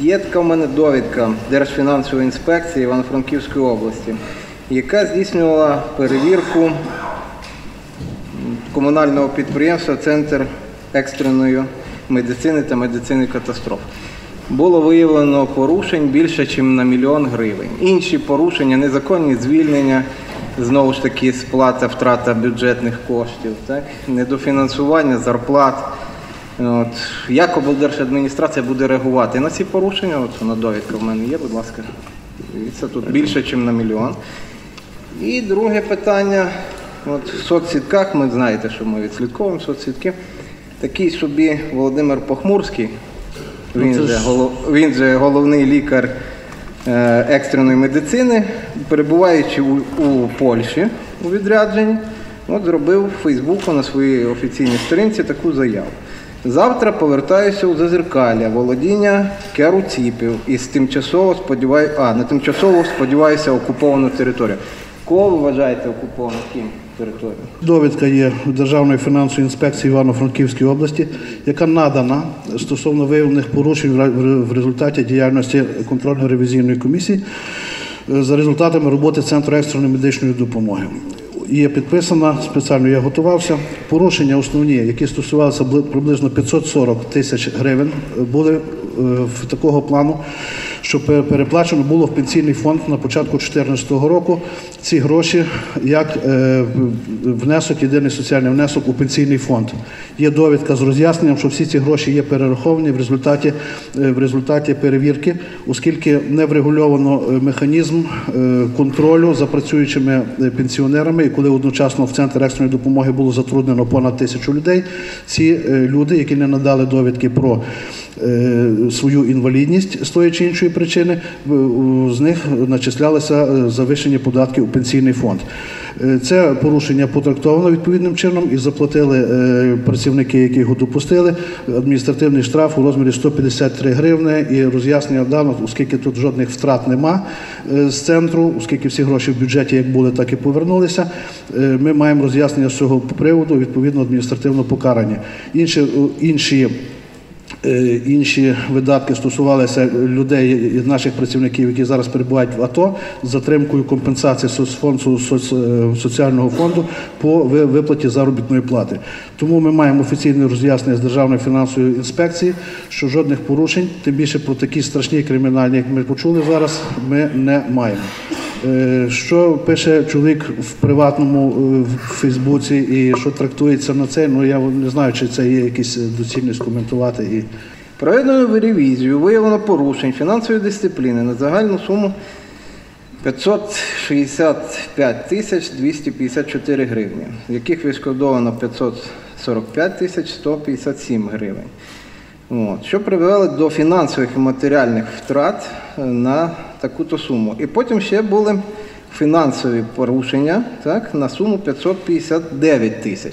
Є така в мене довідка Держфінансової інспекції Івано-Франківської області, яка здійснювала перевірку комунального підприємства Центр екстреної медицини та медицини катастроф. Було виявлено порушень більше, ніж на мільйон гривень. Інші порушення, незаконні звільнення, знову ж таки, сплата, втрата бюджетних коштів, так? недофінансування зарплат. От, як облдержадміністрація буде реагувати на ці порушення? От вона довідка в мене є, будь ласка. Це тут більше, ніж на мільйон. І друге питання. От в соцсітках, ми знаєте, що ми відслідковуємо соцсітки. Такий собі Володимир Похмурський, він, же, голов- він же головний лікар е, екстреної медицини, перебуваючи у, у Польщі у відрядженні, от зробив в Фейсбуку на своїй офіційній сторінці таку заяву. Завтра повертаюся у Зазеркалля, володіння керуціпів із тимчасово сподіваю... а, на тимчасово сподіваюся окуповану територію. Кого ви вважаєте окуповану ким територію? Довідка є Державної фінансової інспекції Івано-Франківської області, яка надана стосовно виявлених порушень в результаті діяльності контрольно-ревізійної комісії е, за результатами роботи Центру екстреної медичної допомоги. Є підписана, спеціально я готувався. Порушення основні, які стосувалися приблизно 540 тисяч гривень, е, були е, в такого плану, що переплачено було в пенсійний фонд на початку 2014 року. Ці гроші як е, внесок, єдиний соціальний внесок у пенсійний фонд. Є довідка з роз'ясненням, що всі ці гроші є перераховані в результаті, в результаті перевірки, оскільки не врегульовано механізм контролю за працюючими пенсіонерами, і одночасно в центр екстреної допомоги було затруднено понад тисячу людей, ці е, люди, які не надали довідки про е, свою інвалідність з тої чи іншої причини, з них начислялися е, завищені податки у пенсійний фонд. Це порушення потрактовано відповідним чином і заплатили працівники, які його допустили, адміністративний штраф у розмірі 153 гривни і роз'яснення дано, оскільки тут жодних втрат нема з центру, оскільки всі гроші в бюджеті як були, так і повернулися. Е, Ми маємо роз'яснення з цього приводу, відповідно адміністративно покарані. Інші, інші Е, Інші видатки стосувалися людей, наших працівників, які зараз перебувають в АТО, з затримкою компенсації е, соціального фонду по виплаті заробітної плати. Тому ми маємо офіційне роз'яснення з Державної фінансової інспекції, що жодних порушень, тим більше про такі страшні кримінальні, як ми почули зараз, ми не маємо. Е, Що пише чоловік в приватному е, в Фейсбуці і що трактується на це, ну я не знаю, чи це є якісь доцільність коментувати і. Проведено ревізію, виявлено порушень фінансової дисципліни на загальну суму 565 тисяч 254 гривні, з яких відшкодовано 545 тисяч 157 гривень. От, що привело до фінансових і матеріальних втрат е, на таку-то суму. І потім ще були фінансові порушення так, на суму 559 тисяч.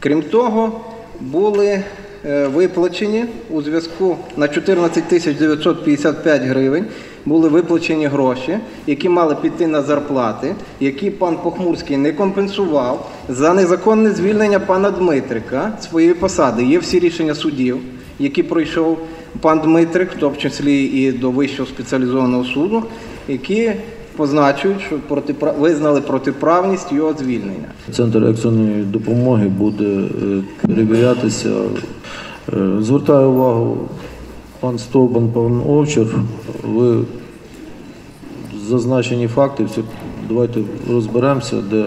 Крім того, були е, виплачені у зв'язку на 14 тисяч 955 гривень були виплачені гроші, які мали піти на зарплати, які пан Похмурський не компенсував за незаконне звільнення пана Дмитрика своєї посади. Є всі рішення судів, які пройшов пан Дмитрик, в тому числі і до Вищого спеціалізованого суду, які позначують, що протипра... визнали протиправність його звільнення. Центр екстреної допомоги буде е, перевірятися. Е, Звертаю увагу, пан Стовбан, пан Овчар, ви зазначені факти, давайте розберемося, де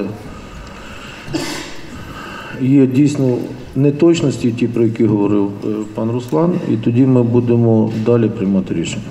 є дійсно неточності, ті, про які говорив е, пан Руслан, і тоді ми будемо далі приймати рішення.